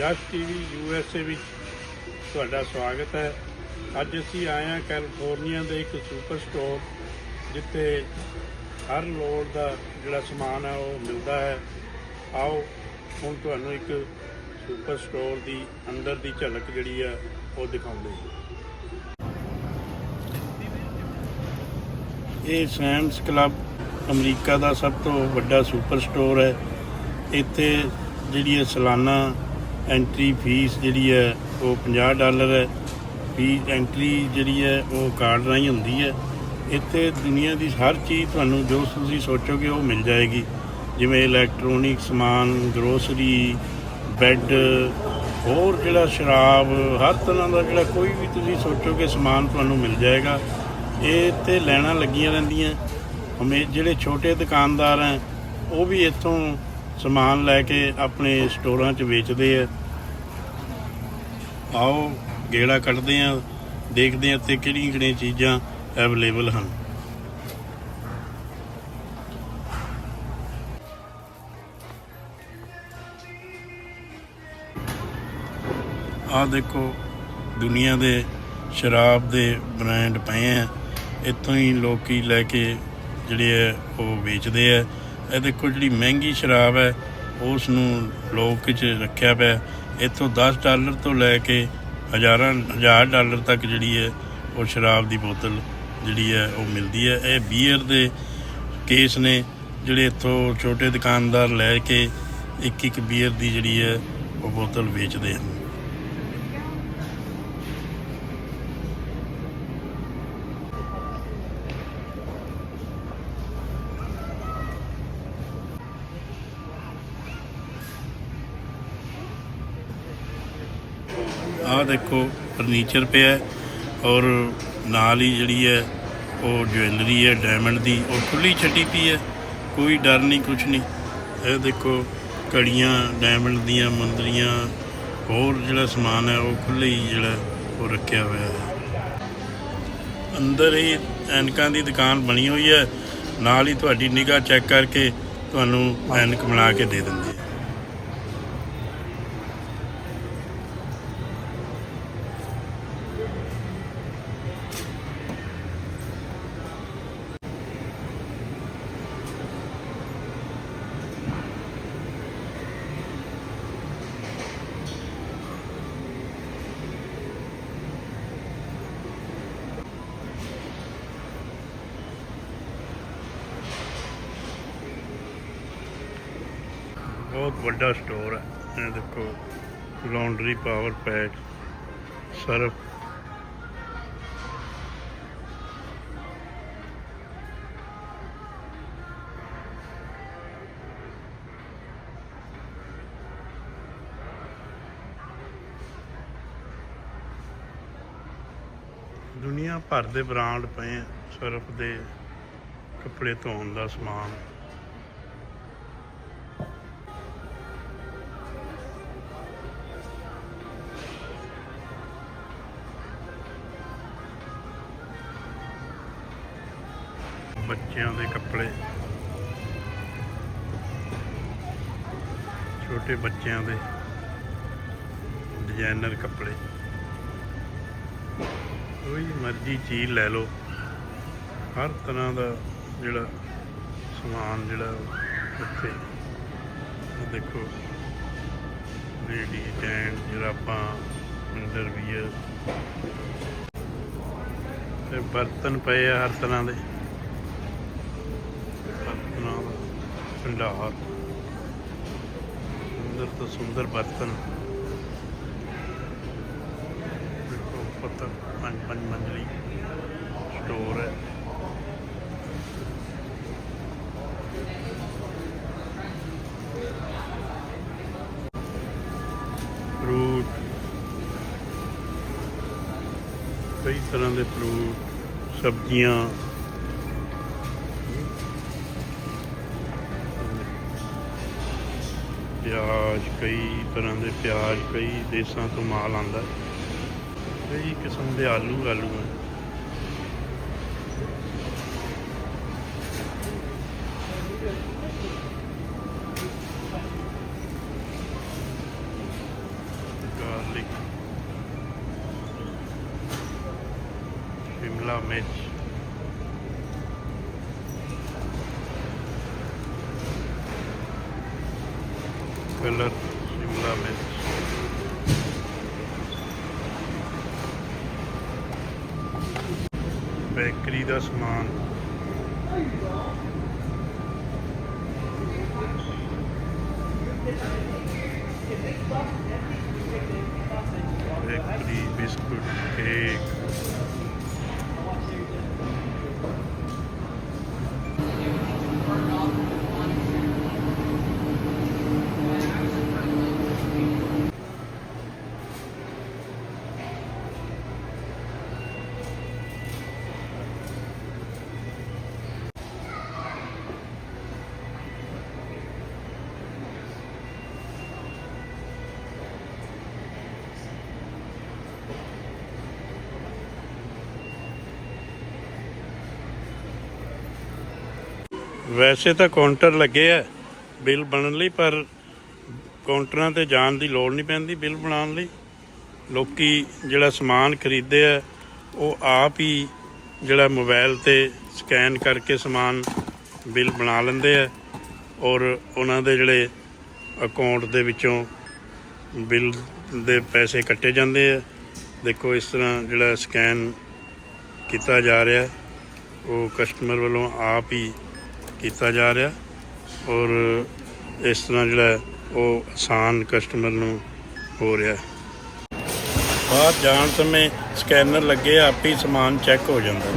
ਜਸ TV USA ਵਿੱਚ ਤੁਹਾਡਾ ਸਵਾਗਤ ਹੈ। ਅੱਜ ਅਸੀਂ ਆਏ ਹਾਂ ਕੈਲੀਫੋਰਨੀਆ ਦੇ ਇੱਕ ਸੁਪਰ ਸਟੋਰ ਜਿੱਥੇ ਹਰ ਲੋੜ ਦਾ ਜਿਹੜਾ ਸਮਾਨ ਹੈ ਉਹ ਮਿਲਦਾ ਹੈ। ਆਓ, ਹੁਣ ਤੁਹਾਨੂੰ ਇੱਕ ਸੁਪਰ ਸਟੋਰ ਦੀ ਅੰਦਰ ਦੀ ਝਲਕ ਜਿਹੜੀ ਆ ਉਹ ਦਿਖਾਉਂਦੇ ਹਾਂ। ਇਹ ਸੈਮਸ ਕਲੱਬ ਅਮਰੀਕਾ ਦਾ ਸਭ ਤੋਂ ਵੱਡਾ ਸੁਪਰ ਸਟੋਰ ਹੈ। ਇੱਥੇ ਜਿਹੜੀ ਹੈ ਸਾਲਾਨਾ ਐਂਟਰੀ ਫੀਸ ਜਿਹੜੀ ਹੈ, ਉਹ 50 ਡਾਲਰ ਹੈ। ਫੀ ਐਂਟਰੀ ਜਿਹੜੀ ਹੈ, ਉਹ ਕਾਰਡ ਰਾਹੀਂ ਹੁੰਦੀ ਹੈ। ਇੱਥੇ ਦੁਨੀਆ ਦੀ ਹਰ ਚੀਜ਼ ਤੁਹਾਨੂੰ ਜੋ ਤੁਸੀਂ ਸੋਚੋਗੇ, ਉਹ ਮਿਲ ਜਾਏਗੀ। ਜਿਵੇਂ ਇਲੈਕਟ੍ਰੋਨਿਕ ਸਮਾਨ ਗਰੋਸਰੀ ਬੈੱਡ ਹੋਰ ਜਿਹੜਾ ਸ਼ਰਾਬ, ਹਰ ਤਰ੍ਹਾਂ ਦਾ ਜਿਹੜਾ ਕੋਈ ਵੀ ਤੁਸੀਂ ਸੋਚੋਗੇ, ਸਮਾਨ ਤੁਹਾਨੂੰ ਮਿਲ ਜਾਏਗਾ। ਇਹ ਤੇ ਲੈਣਾ ਲੱਗੀਆਂ ਰਹਿੰਦੀਆਂ। ਹਮੇ ਜਿਹੜੇ ਛੋਟੇ ਦੁਕਾਨਦਾਰ ਹੈ, ਉਹ ਵੀ ਇੱਥੋਂ ਸਮਾਨ ਲੈ ਕੇ ਆਪਣੇ ਸਟੋਰਾਂ 'ਚ ਵੇਚਦੇ ਆ। ਆਓ, ਗੇੜਾ ਕੱਢਦੇ ਆ, ਦੇਖਦੇ ਆ ਤੇ ਕਿਹੜੀਆਂ ਕਿਹੜੀਆਂ ਚੀਜ਼ਾਂ ਅਵੇਲੇਬਲ ਹਨ। ਆਹ ਦੇਖੋ, ਦੁਨੀਆ ਦੇ ਸ਼ਰਾਬ ਦੇ ਬ੍ਰਾਂਡ ਪਏ ਆ। ਇੱਥੋਂ ਹੀ ਲੋਕੀ ਲੈ ਕੇ ਜਿਹੜੇ ਆ, ਉਹ ਵੇਚਦੇ ਆ। ਇਹ ਦੇਖੋ ਜਿਹੜੀ ਮਹਿੰਗੀ ਸ਼ਰਾਬ ਹੈ, ਉਸ ਨੂੰ ਲੋਕ ਚ ਰੱਖਿਆ ਪਿਆ। ਇੱਥੋਂ 10 ਡਾਲਰ ਤੋਂ ਲੈ ਕੇ ਹਜ਼ਾਰਾਂ, ਹਜ਼ਾਰ ਡਾਲਰ ਤੱਕ ਜਿਹੜੀ ਹੈ, ਉਹ ਸ਼ਰਾਬ ਦੀ ਬੋਤਲ ਜਿਹੜੀ ਹੈ, ਉਹ ਮਿਲਦੀ ਹੈ। ਇਹ ਬੀਅਰ ਦੇ ਕੇਸ ਨੇ, ਜਿਹੜੇ ਇੱਥੋਂ ਛੋਟੇ ਦੁਕਾਨਦਾਰ ਲੈ ਕੇ ਇੱਕ ਇੱਕ ਬੀਅਰ ਦੀ ਜਿਹੜੀ ਹੈ, ਉਹ ਬੋਤਲ ਵੇਚਦੇ ਹਨ। ਆਹ ਦੇਖੋ ਫਰਨੀਚਰ ਪਿਆ ਹੈ ਔਰ ਨਾਲ ਹੀ ਜਿਹੜੀ ਹੈ ਉਹ ਜੁਐਲਰੀ ਹੈ ਡਾਇਮੰਡ ਦੀ, ਉਹ ਖੁੱਲੀ ਛੱਡੀ ਪਈ ਹੈ। ਕੋਈ ਡਰ ਨਹੀਂ, ਕੁਛ ਨਹੀਂ। ਇਹ ਦੇਖੋ ਕੜੀਆਂ ਡਾਇਮੰਡ ਦੀਆਂ, ਮੁੰਦਰੀਆਂ, ਹੋਰ ਜਿਹੜਾ ਸਮਾਨ ਹੈ, ਉਹ ਖੁੱਲੇ ਹੀ ਜਿਹੜਾ ਉਹ ਰੱਖਿਆ ਹੋਇਆ ਹੈ। ਅੰਦਰ ਹੀ ਐਨਕਾਂ ਦੀ ਦੁਕਾਨ ਬਣੀ ਹੋਈ ਹੈ। ਨਾਲ ਹੀ ਤੁਹਾਡੀ ਨਿਗਾਹ ਚੈੱਕ ਕਰਕੇ ਤੁਹਾਨੂੰ ਐਨਕ ਬਣਾ ਕੇ ਦੇ ਦਿੰਦੇ ਆ ਬਹੁਤ ਵੱਡਾ ਸਟੋਰ ਹੈ। ਇਹ ਦੇਖੋ ਲਾਉਂਡਰੀ ਪਾਵਰ ਪੈਕ ਸਰਫ। ਦੁਨੀਆ ਭਰ ਦੇ ਬ੍ਰਾਂਡ ਪਏ ਆ ਸਰਫ ਦੇ ਕੱਪੜੇ ਧੋਣ ਦਾ ਸਮਾਨ। ਬੱਚਿਆਂ ਦੇ ਕੱਪੜੇ। ਛੋਟੇ ਬੱਚਿਆਂ ਦੇ ਡਿਜ਼ਾਈਨਰ ਕੱਪੜੇ। ਕੋਈ ਮਰਜ਼ੀ ਚੀਜ਼ ਲੈ ਲਓ। ਹਰ ਤਰ੍ਹਾਂ ਦਾ ਜਿਹੜਾ ਸਮਾਨ ਜਿਹੜਾ ਉੱਥੇ ਦੇਖੋ। ਲੇਡੀ ਟੈਂਡ ਜਰਾਬਾਂ ਅੰਡਰਵੀਅਰ ਤੇ ਬਰਤਨ ਪਏ ਆ ਹਰ ਤਰ੍ਹਾਂ ਦੇ ਬਰਤਨਾਂ ਦਾ ਭੰਡਾਰ। ਸੁੰਦਰ ਤੋਂ ਸੁੰਦਰ ਬਰਤਨ। ਦੇਖੋ ਪਤਾ ਪੰਜ ਪੰਜ ਮੰਜ਼ਲੀ ਸਟੋਰ ਹੈ। ਫਰੂਟ। ਕਈ ਤਰ੍ਹਾਂ ਦੇ ਫਰੂਟ, ਸਬਜ਼ੀਆਂ। ਪਿਆਜ਼, ਕਈ ਤਰ੍ਹਾਂ ਦੇ ਪਿਆਜ਼, ਕਈ ਦੇਸ਼ਾਂ ਤੋਂ ਮਾਲ ਆਂਦਾ ਕਈ ਕਿਸਮ ਦੇ ਆਲੂ ਆਲੂ ਹੈ। ਗਾਰਲਿਕ ਸ਼ਿਮਲਾ ਮਿਰਚ। ਕਲਰ ਸ਼ਿਮਲਾ ਮਿਰਚ। ਬੇਕਰੀ ਦਾ ਸਮਾਨ। Bakery biscuit cake. ਵੈਸੇ ਤਾਂ ਕਾਊਂਟਰ ਲੱਗੇ ਆ ਬਿੱਲ ਬਣਨ ਲਈ, ਪਰ ਕਾਊਂਟਰਾਂ ਤੇ ਜਾਣ ਦੀ ਲੋੜ ਨਹੀਂ ਪੈਂਦੀ ਬਿੱਲ ਬਣਾਉਣ ਲਈ। ਲੋਕੀ ਜਿਹੜਾ ਸਮਾਨ ਖਰੀਦਦੇ ਆ, ਉਹ ਆਪ ਹੀ ਜਿਹੜਾ ਮੋਬਾਈਲ ਤੇ ਸਕੈਨ ਕਰਕੇ ਸਮਾਨ ਬਿੱਲ ਬਣਾ ਲੈਂਦੇ ਆ, ਔਰ ਉਹਨਾਂ ਦੇ ਜਿਹੜੇ ਅਕਾਊਂਟ ਦੇ ਵਿੱਚੋਂ ਬਿੱਲ ਦੇ ਪੈਸੇ ਕੱਟੇ ਜਾਂਦੇ ਆ। ਦੇਖੋ, ਇਸ ਤਰ੍ਹਾਂ ਜਿਹੜਾ ਸਕੈਨ ਕੀਤਾ ਜਾ ਰਿਹਾ, ਉਹ ਕਸਟਮਰ ਵੱਲੋਂ ਆਪ ਹੀ ਕੀਤਾ ਜਾ ਰਿਹਾ ਔਰ ਇਸ ਤਰ੍ਹਾਂ ਜਿਹੜਾ ਉਹ ਆਸਾਨ ਕਸਟਮਰ ਨੂੰ ਹੋ ਰਿਹਾ ਬਾਹਰ ਜਾਣ ਸਮੇਂ ਸਕੈਨਰ ਲੱਗੇ, ਆਪ ਹੀ ਸਮਾਨ ਚੈੱਕ ਹੋ ਜਾਂਦਾ